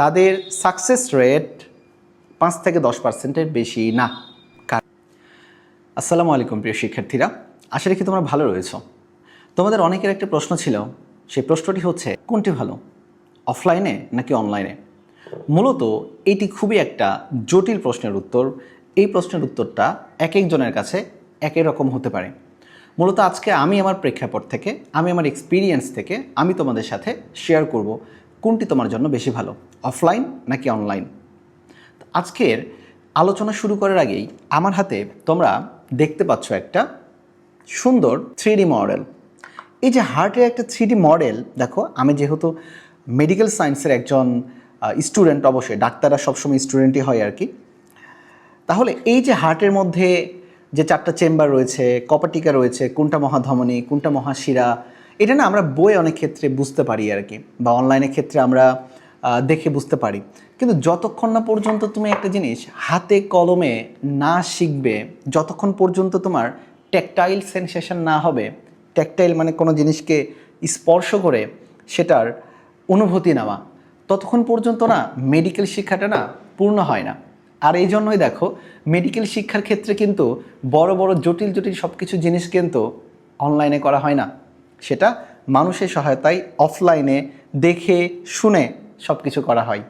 তাদের success rate পাঁচ থেকে দশ পার্সেন্টের বেশি না। আসসালামু আলাইকুম প্রিয় শিক্ষার্থীরা, আশা রাখি তোমরা ভালো রয়েছো। তোমাদের অনেকের একটা প্রশ্ন ছিল, সেই প্রশ্নটি হচ্ছে, কোনটি ভালো? অফলাইনে নাকি অনলাইনে মূলত এটি খুবই একটা জটিল প্রশ্নের উত্তর। এই প্রশ্নের উত্তরটা এক একজনের কাছে একই রকম হতে পারে। মূলত আজকে আমি আমার প্রেক্ষাপট থেকে, আমি আমার এক্সপিরিয়েন্স থেকে আমি তোমাদের সাথে শেয়ার করব, কোনটি তোমার জন্য বেশি ভালো? অফলাইন নাকি অনলাইন? আজকের আলোচনা শুরু করার আগেই আমার হাতে তোমরা দেখতে পাচ্ছ একটা সুন্দর থ্রি মডেল। এই যে হার্টের একটা থ্রি মডেল, দেখো, আমি যেহেতু মেডিকেল সায়েন্সের একজন স্টুডেন্ট অবশ্যই, ডাক্তাররা সবসময় স্টুডেন্টই হয় আর কি। তাহলে এই যে হার্টের মধ্যে যে চারটা চেম্বার রয়েছে, কপাটিকা রয়েছে, কোনটা মহাধমনী, কোনটা মহাশিরা, এটা না আমরা বই অনেক ক্ষেত্রে বুঝতে পারি আর কি, বা অনলাইনের ক্ষেত্রে আমরা দেখে বুঝতে পারি। কিন্তু যতক্ষণ না পর্যন্ত তুমি একটা জিনিস হাতে কলমে না শিখবে, যতক্ষণ পর্যন্ত তোমার ট্যাকটাইল সেন্সেশন না হবে ট্যাকটাইল মানে কোনো জিনিসকে স্পর্শ করে সেটার অনুভূতি নেওয়া, ততক্ষণ পর্যন্ত না মেডিকেল শিক্ষাটা না পূর্ণ হয় না। আর এই জন্যই দেখো মেডিকেল শিক্ষার ক্ষেত্রে কিন্তু বড় বড়, জটিল জটিল সব কিছু জিনিস কিন্তু অনলাইনে করা হয় না। সেটা মানুষের সহায়তায় অফলাইনে দেখে, শুনে সব কিছু করা হয়।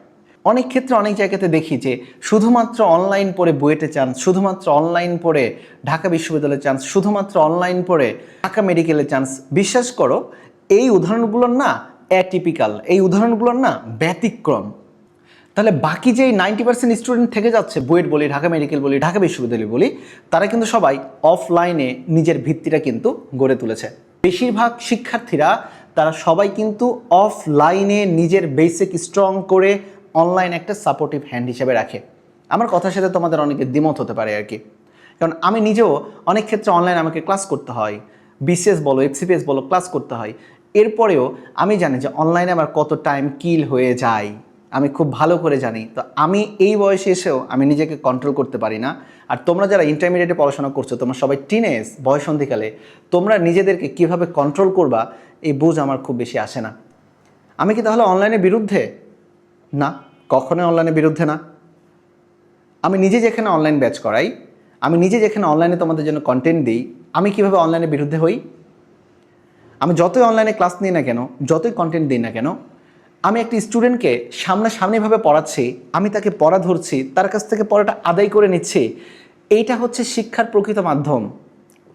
অনেক ক্ষেত্রে অনেক জায়গাতে দেখি যে শুধুমাত্র অনলাইন পড়ে বুয়েটে চান্স, শুধুমাত্র অনলাইন পড়ে ঢাকা বিশ্ববিদ্যালয়ের চান্স, শুধুমাত্র অনলাইন পড়ে ঢাকা মেডিকেলের চান্স। বিশ্বাস করো, এই উদাহরণগুলোর না অ্যাটিপিক্যাল এই উদাহরণগুলোর না ব্যতিক্রম। তাহলে বাকি যে নাইনটি পার্সেন্ট স্টুডেন্ট থেকে যাচ্ছে, বুয়েট বলি, ঢাকা মেডিকেল বলি, ঢাকা বিশ্ববিদ্যালয় বলি, তারা কিন্তু সবাই অফলাইনে নিজের ভিত্তিটা কিন্তু গড়ে তুলেছে। বেশিরভাগ শিক্ষার্থীরা তারা সবাই কিন্তু অফলাইনে নিজের বেসিক স্ট্রং করে অনলাইন একটা সাপোর্টিভ হ্যান্ড হিসেবে রাখে। আমার কথার সাথে তোমাদের অনেকে দ্বিমত হতে পারে আর কি। কারণ আমি নিজেও অনেক ক্ষেত্রে অনলাইন আমাকে ক্লাস করতে হয় বিসিএস বলো এফসিপিএস বলো ক্লাস করতে হয়। এরপরেও আমি জানি যে অনলাইনে আমার কত টাইম কিল হয়ে যায়। আমি খুব ভালো করে জানি। তো আমি এই বয়সে এসেও আমি নিজেকে কন্ট্রোল করতে পারি না। আর তোমরা যারা ইন্টারমিডিয়েটে পড়াশোনা করছ, তোমরা সবাই টিনেজ বয়সন্ধিকালে, তোমরা নিজেদেরকে কীভাবে কন্ট্রোল করবা, এই বুঝ আমার খুব বেশি আসে না। আমি কি তাহলে অনলাইনের বিরুদ্ধে? না, কখনোই অনলাইনের বিরুদ্ধে না। আমি নিজে যেখানে অনলাইন ব্যাচ করাই, আমি নিজে যেখানে অনলাইনে তোমাদের জন্য কন্টেন্ট দিই, আমি কীভাবে অনলাইনের বিরুদ্ধে হই? আমি যতই অনলাইনে ক্লাস নিই না কেন, যতই কন্টেন্ট দিই না কেন আমি একটি স্টুডেন্টকে সামনাসামনিভাবে পড়াচ্ছি, আমি তাকে পড়া ধরছি, তার কাছ থেকে পড়াটা আদায় করে নিচ্ছি। এইটা হচ্ছে শিক্ষার প্রকৃত মাধ্যম।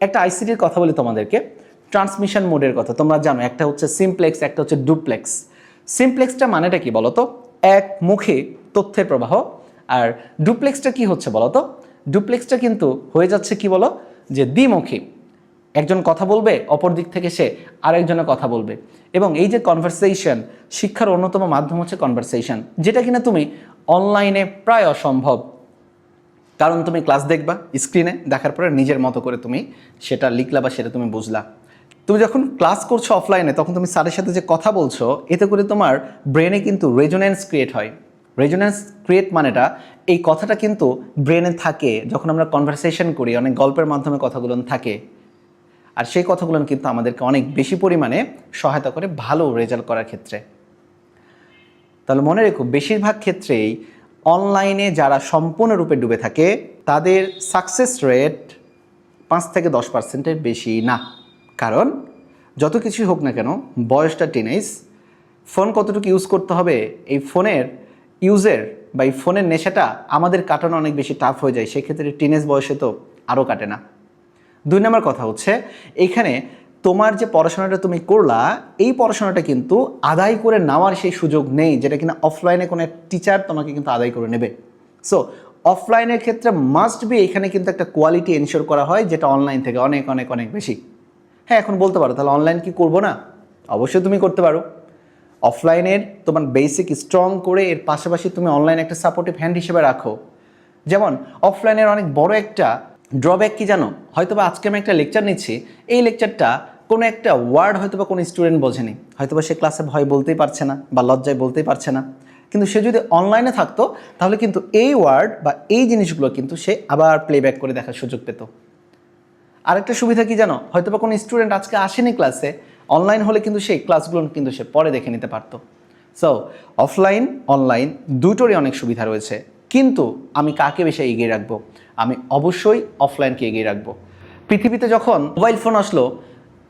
একটা আইসিটির কথা বলি তোমাদেরকে। ট্রান্সমিশন মোডের কথা, তোমরা জানো, একটা হচ্ছে সিমপ্লেক্স একটা হচ্ছে ডুপ্লেক্স সিমপ্লেক্সটা মানেটা কি বলতো? এক মুখে তথ্যের প্রবাহ, আর ডুপ্লেক্সটা কি হচ্ছে বলতো? ডুপ্লেক্সটা কিন্তু হয়ে যাচ্ছে কি বলো? যে দ্বিমুখী। একজন কথা বলবে, অপর দিক থেকে সে আরেকজনের কথা বলবে। এবং এই যে কনভারসেশন শিক্ষার অন্যতম মাধ্যম হচ্ছে কনভারসেশন যেটা কিনা তুমি অনলাইনে প্রায় অসম্ভব। কারণ তুমি ক্লাস দেখবা স্ক্রিনে দেখার পরে নিজের মতো করে তুমি সেটা লিখলা বা সেটা তুমি বুঝলা। তুমি যখন ক্লাস করছ অফলাইনে তখন তুমি স্যারের সাথে যে কথা বলছো, এতে করে তোমার ব্রেনে কিন্তু রেজোনেন্স ক্রিয়েট হয়। রেজোনেন্স ক্রিয়েট মানেটা, এই কথাটা কিন্তু ব্রেনে থাকে, যখন আমরা কনভারসেশন করি, অনেক গল্পের মাধ্যমে কথাগুলো থাকে। আর সেই কথাগুলো কিন্তু আমাদেরকে অনেক বেশি পরিমাণে সহায়তা করে ভালো রেজাল্ট করার ক্ষেত্রে। তাহলে মনে রেখো, বেশিরভাগ ক্ষেত্রেই অনলাইনে যারা সম্পূর্ণরূপে ডুবে থাকে, তাদের সাকসেস রেট পাঁচ থেকে দশ পার্সেন্টের বেশি না। কারণ যত কিছুই হোক না কেন, বয়সটা টিনেজ ফোন কতটুকু ইউজ করতে হবে, এই ফোনের ইউজের বা এই ফোনের নেশাটা আমাদের কাটানো অনেক বেশি টাফ হয়ে যায়। সেক্ষেত্রে টিনেজ বয়সে তো আরও কাটে না। দুই নম্বর কথা হচ্ছে, এখানে তোমার যে পড়াশোনাটা তুমি করলা, এই পড়াশোনাটা কিন্তু আদায় করে নেওয়ার সেই সুযোগ নেই, যেটা কিনা অফলাইনে কোনো টিচার তোমাকে কিন্তু আদায় করে নেবে। সো অফলাইনের ক্ষেত্রে মাস্ট বি এখানে কিন্তু একটা কোয়ালিটি এনশিওর করা হয়, যেটা অনলাইন থেকে অনেক অনেক অনেক বেশি। হ্যাঁ এখন বলতে পারো, তাহলে অনলাইন কি করব না? অবশ্যই তুমি করতে পারো। অফলাইনের তোমার বেসিক স্ট্রং করে এর পাশাপাশি তুমি অনলাইন একটা সাপোর্টিভ হ্যান্ড হিসেবে রাখো। যেমন অফলাইনের অনেক বড় একটা ড্রব্যাক কি জানো? হয়তোবা আজকে আমি একটা লেকচার নিচ্ছি। এই লেকচারটা কোনো একটা ওয়ার্ড হয়তোবা কোনো স্টুডেন্ট বোঝেনি। হয়তোবা সে ক্লাসে ভয় বলতেই পারছে না বা লজ্জায় বলতেই পারছে না। কিন্তু সে যদি অনলাইনে থাকতো, তাহলে কিন্তু এই ওয়ার্ড বা এই জিনিসগুলো কিন্তু সে আবার প্লেব্যাক করে দেখার সুযোগ পেত। আরেকটা সুবিধা কি জানো? হয়তো বা কোনো স্টুডেন্ট আজকে আসেনি ক্লাসে অনলাইন হলে কিন্তু সেই ক্লাসগুলো কিন্তু সে পরে দেখে নিতে পারতো। সো অফলাইন অনলাইন দুটোরই অনেক সুবিধা রয়েছে। কিন্তু আমি কাকে বেশি এগিয়ে রাখব? আমি অবশ্যই অফলাইনকে এগিয়ে রাখব। পৃথিবীতে যখন মোবাইল ফোন আসলো,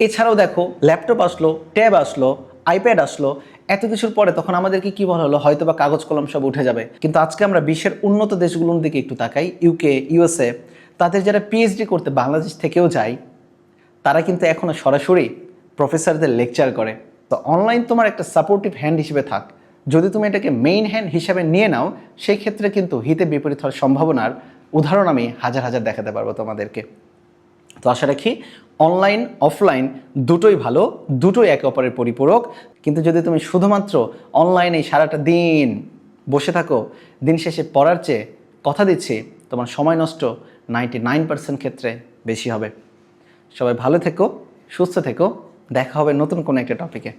এছাড়াও দেখো ল্যাপটপ আসলো ট্যাব আসলো আইপ্যাড আসলো, এত কিছুর পরে তখন আমাদেরকে কি বলা হলো? হয়তো বা কাগজ কলম সব উঠে যাবে। কিন্তু আজকে আমরা বিশ্বের উন্নত দেশগুলোর দিকে একটু তাকাই ইউকে ইউএসএ তাদের যারা পিএইচডি করতে বাংলাদেশ থেকেও যায়, তারা কিন্তু এখনও সরাসরি প্রফেসরদের লেকচার করে। তো অনলাইন তোমার একটা সাপোর্টিভ হ্যান্ড হিসেবে থাক। যদি তুমি এটাকে মেইন হ্যান্ড হিসাবে নিয়ে নাও সেই ক্ষেত্রে কিন্তু হিতে বিপরীত হওয়ার সম্ভাবনার উদাহরণ আমি হাজার হাজার দেখাতে পারব তোমাদেরকে। তো আশা রাখি অনলাইন অফলাইন দুটোই ভালো, দুটোই একে অপরের পরিপূরক। কিন্তু যদি তুমি শুধুমাত্র অনলাইনে সারাটা দিন বসে থাকো, দিন শেষে পড়ার চেয়ে কথা দিচ্ছি, তোমার সময় নষ্ট নাইনটি নাইন পার্সেন্ট ক্ষেত্রে বেশি হবে। সবাই ভালো থেকো, সুস্থ থেকো, দেখা হবে নতুন কোনো একটা টপিকে